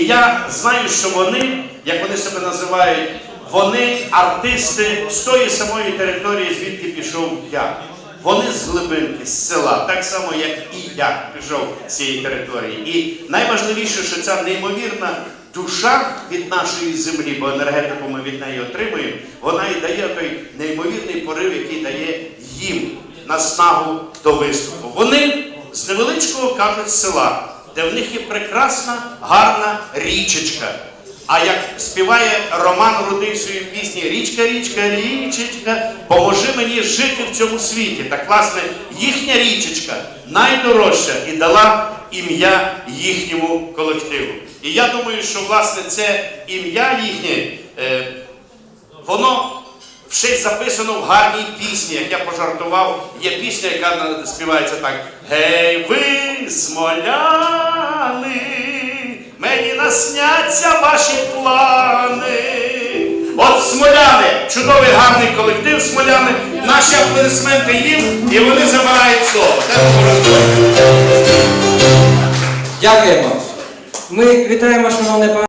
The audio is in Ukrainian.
І я знаю, що вони, як вони себе називають, вони артисти з тої самої території, звідки пішов я. Вони з глибинки, з села, так само, як і я пішов з цієї території. І найважливіше, що ця неймовірна душа від нашої землі, бо енергетику ми від неї отримуємо, вона і дає той неймовірний порив, який дає їм наснагу до виступу. Вони з невеличкого кажуть села, де в них є прекрасна, гарна річечка. А як співає Роман Рудий свої пісні Річка, річка, річечка, поможи мені жити в цьому світі. Так, власне, їхня річечка найдорожча і дала ім'я їхньому колективу. І я думаю, що власне це ім'я їхнє, е, воно ще й записано в гарній пісні, як я пожартував. Є пісня, яка співається так: Гей, ви, смоляни, мені насняться ваші плани. От смоляни, чудовий гарний колектив смоляни, наші аплодисменти їм, і вони забирають слово. Дякуємо. Ми вітаємо, шановне пане.